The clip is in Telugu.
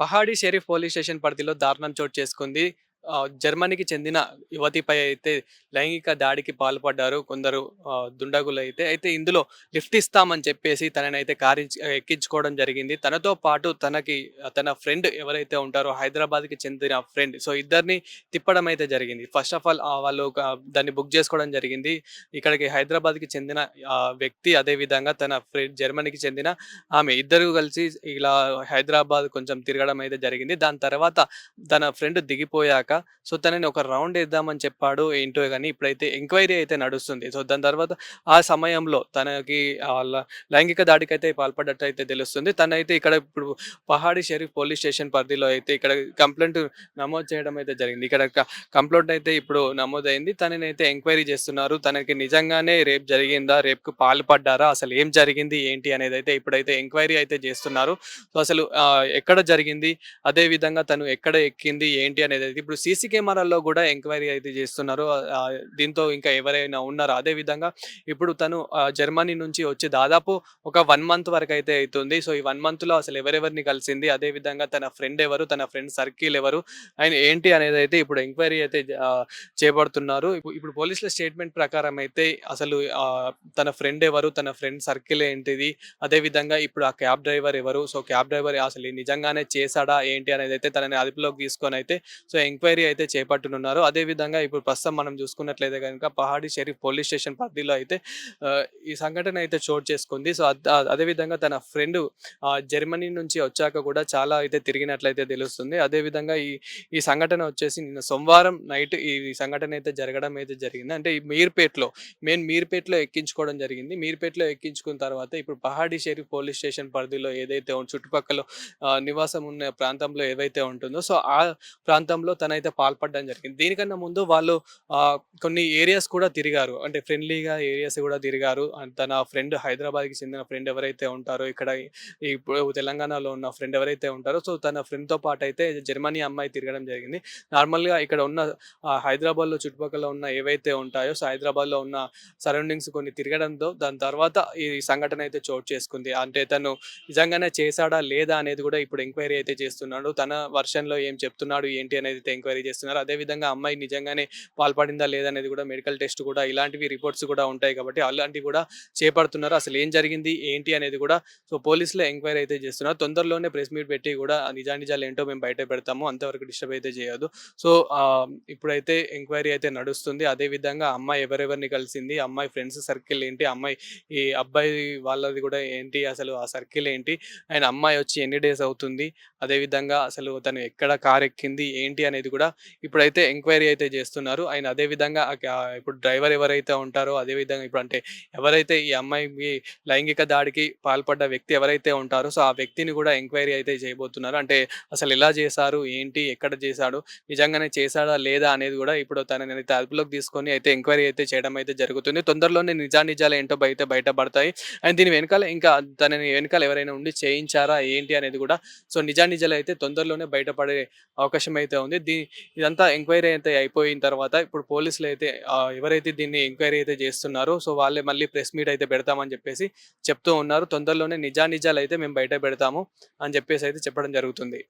పహాడీ షెరీఫ్ పోలీస్ స్టేషన్ పరిధిలో దారుణం చోటు చేసుకుంది. జర్మనీకి చెందిన యువతిపై అయితే లైంగిక దాడికి పాల్పడ్డారు కొందరు దుండగులు అయితే అయితే ఇందులో లిఫ్ట్ ఇస్తామని చెప్పేసి తననైతే కారించి ఎక్కించుకోవడం జరిగింది. తనతో పాటు తనకి తన ఫ్రెండ్ ఎవరైతే ఉంటారో హైదరాబాద్‌కి చెందిన ఫ్రెండ్. సో, ఇద్దరిని తిప్పడం అయితే జరిగింది. ఫస్ట్ ఆఫ్ ఆల్ వాళ్ళు దాన్ని బుక్ చేసుకోవడం జరిగింది. ఇక్కడికి హైదరాబాద్‌కి చెందిన వ్యక్తి అదే విధంగా తన ఫ్రెండ్ జర్మనీకి చెందిన ఆమె. ఇద్దరు కలిసి ఇలా హైదరాబాద్ కొంచెం తిరగడం అయితే జరిగింది. దాని తర్వాత తన ఫ్రెండ్ దిగిపోయాక సో, తనని ఒక రౌండ్ వేద్దామని చెప్పాడు. ఏంటో కానీ ఇప్పుడైతే ఎంక్వైరీ అయితే నడుస్తుంది. సో, దాని తర్వాత ఆ సమయంలో తనకి వాళ్ళ లైంగిక దాడికి లైంగిక దాడికైతే పాల్పడ్డట్టయితే తెలుస్తుంది. తనైతే ఇక్కడ ఇప్పుడు పహాడి షరీఫ్ పోలీస్ స్టేషన్ పరిధిలో అయితే ఇక్కడ కంప్లైంట్ నమోదు చేయడం అయితే జరిగింది. ఇక్కడ కంప్లైంట్ అయితే ఇప్పుడు నమోదైంది. తననైతే ఎంక్వైరీ చేస్తున్నారు. తనకి నిజంగానే రేప్ జరిగిందా? రేప్‌కు పాల్పడ్డారా? అసలు ఏం జరిగింది? ఏంటి? అనేది అయితే ఇప్పుడైతే ఎంక్వైరీ అయితే చేస్తున్నారు. సో, అసలు ఎక్కడ జరిగింది? అదే విధంగా తను ఎక్కడ ఎక్కింది? ఏంటి? అనేది అయితే ఇప్పుడు సీసీ కెమెరాల్లో కూడా ఎంక్వైరీ అయితే చేస్తున్నారు. దీంతో ఇంకా ఎవరైనా ఉన్నారా? అదే విధంగా ఇప్పుడు తను జర్మనీ నుంచి వచ్చి దాదాపు ఒక వన్ మంత్ వరకు అయితే అవుతుంది సో, ఈ వన్ మంత్లో అసలు ఎవరెవరిని కలిసింది? అదే విధంగా తన ఫ్రెండ్ ఎవరు? తన ఫ్రెండ్ సర్కిల్ ఎవరు? అండ్ ఏంటి? అనేది అయితే ఇప్పుడు ఎంక్వైరీ అయితే చేపడుతున్నారు. ఇప్పుడు పోలీసుల స్టేట్‌మెంట్ ప్రకారం అయితే అసలు తన ఫ్రెండ్ ఎవరు? తన ఫ్రెండ్ సర్కిల్ ఏంటిది? అదే విధంగా ఇప్పుడు ఆ క్యాబ్ డ్రైవర్ ఎవరు? సో, క్యాబ్ డ్రైవర్ అసలు నిజంగానే చేశాడా? ఏంటి? అనేది అయితే తనని అదుపులోకి తీసుకొని అయితే సో, ఎంక్వైరీ అయితే చేపట్టనున్నారు. అదే విధంగా ఇప్పుడు ప్రస్తుతం మనం చూసుకున్నట్లయితే కనుక పహాడీ షరీఫ్ పోలీస్ స్టేషన్ పరిధిలో అయితే ఈ సంఘటన అయితే చోటు చేసుకుంది. సో, అదేవిధంగా అదే విధంగా తన ఫ్రెండ్ జర్మనీ నుంచి వచ్చాక కూడా చాలా అయితే తిరిగినట్లయితే తెలుస్తుంది. అదే విధంగా ఈ ఈ సంఘటన వచ్చేసి నిన్న సోమవారం నైట్ ఈ సంఘటన అయితే జరగడం అయితే జరిగింది. అంటే ఈ మీర్‌పేట్‌లో మెయిన్ మీర్‌పేట్‌లో ఎక్కించుకోవడం జరిగింది. మీర్‌పేట్‌లో ఎక్కించుకున్న తర్వాత ఇప్పుడు పహాడీ షరీఫ్ పోలీస్ స్టేషన్ పరిధిలో ఏదైతే చుట్టుపక్కల నివాసం ఉన్న ప్రాంతంలో ఏవైతే ఉంటుందో సో, ఆ ప్రాంతంలో తన అయితే పాల్పడడం జరిగింది. దీనికన్నా ముందు వాళ్ళు కొన్ని ఏరియాస్ కూడా తిరిగారు. అంటే ఫ్రెండ్లీగా ఏరియాస్ కూడా తిరిగారు. అండ్ తన ఫ్రెండ్ హైదరాబాద్‌కి చెందిన ఫ్రెండ్ ఎవరైతే ఉంటారో ఇక్కడ ఇప్పుడు తెలంగాణలో ఉన్న ఫ్రెండ్ ఎవరైతే ఉంటారో సో, తన ఫ్రెండ్‌తో పాటైతే జర్మనీ అమ్మాయి తిరగడం జరిగింది. నార్మల్‌గా ఇక్కడ ఉన్న హైదరాబాద్‌లో చుట్టుపక్కల ఉన్న ఏవైతే ఉంటాయో సో, హైదరాబాద్‌లో ఉన్న సరౌండింగ్స్ కొన్ని తిరగడంతో దాని తర్వాత ఈ సంఘటన అయితే చోటు చేసుకుంది. అంటే తను నిజంగానే చేశాడా? లేదా? అనేది కూడా ఇప్పుడు ఎంక్వైరీ అయితే చేస్తున్నాడు. తన వర్షన్‌లో ఏం చెప్తున్నాడు? ఏంటి? అనేది అయితే ఎంక్వైరీ చేస్తున్నారు. అదే విధంగా అమ్మాయి నిజంగానే పాల్పడిందా? లేదనేది కూడా మెడికల్ టెస్ట్ కూడా ఇలాంటివి రిపోర్ట్స్ కూడా ఉంటాయి కాబట్టి అలాంటివి కూడా చేపడుతున్నారు. అసలు ఏం జరిగింది? ఏంటి? అనేది కూడా సో, పోలీసులు ఎంక్వైరీ అయితే చేస్తున్నారు. తొందరలోనే ప్రెస్ మీట్ పెట్టి కూడా నిజానిజాలు ఏంటో మేము బయట పెడతాము. అంతవరకు డిస్టర్బ్ అయితే చేయదు సో, ఇప్పుడైతే ఎంక్వైరీ అయితే నడుస్తుంది. అదే విధంగా అమ్మాయి ఎవరెవరిని కలిసింది? అమ్మాయి ఫ్రెండ్స్ సర్కిల్ ఏంటి? అమ్మాయి ఈ అబ్బాయి వాళ్ళది కూడా ఏంటి? అసలు ఆ సర్కిల్ ఏంటి? అండ్ అమ్మాయి వచ్చి ఎన్ని డేస్ అవుతుంది? అదే విధంగా అసలు తను ఎక్కడ కార్ ఎక్కింది? ఏంటి? అనేది కూడా ఇప్పుడైతే ఎంక్వైరీ అయితే చేస్తున్నారు. అండ్ అదే విధంగా ఇప్పుడు డ్రైవర్ ఎవరైతే ఉంటారో అదే విధంగా ఇప్పుడు అంటే ఎవరైతే ఈ అమ్మాయికి లైంగిక దాడికి పాల్పడ్డ వ్యక్తి ఎవరైతే ఉంటారో సో, ఆ వ్యక్తిని కూడా ఎంక్వైరీ అయితే చేయబోతున్నారు. అంటే అసలు ఎలా చేశారు? ఏంటి? ఎక్కడ చేశాడు? నిజంగానే చేశాడా? లేదా? అనేది కూడా ఇప్పుడు తనని అదుపులోకి తీసుకొని అయితే ఎంక్వైరీ అయితే చేయడం అయితే జరుగుతుంది. తొందరలోనే నిజానిజాలు ఏంటో బయట బయటపడతాయి. అండ్ దీని వెనకాల ఇంకా తనని వెనకాల ఎవరైనా ఉండి చేయించారా? ఏంటి? అనేది కూడా సో, నిజానిజాలు అయితే తొందరలోనే బయటపడే అవకాశం అయితే ఉంది. దీ ఇదంతా ఎంక్వైరీ అయితే అయిపోయిన తర్వాత ఇప్పుడు పోలీసులు అయితే ఎవరైతే దీన్ని ఎంక్వైరీ అయితే చేస్తున్నారో సో, వాళ్ళే మళ్ళీ ప్రెస్ మీట్ అయితే పెడతామని చెప్పేసి చెప్తూ ఉన్నారు. తొందరలోనే నిజానిజాలు అయితే మేము బయట పెడతాము అని చెప్పేసి అయితే చెప్పడం జరుగుతుంది.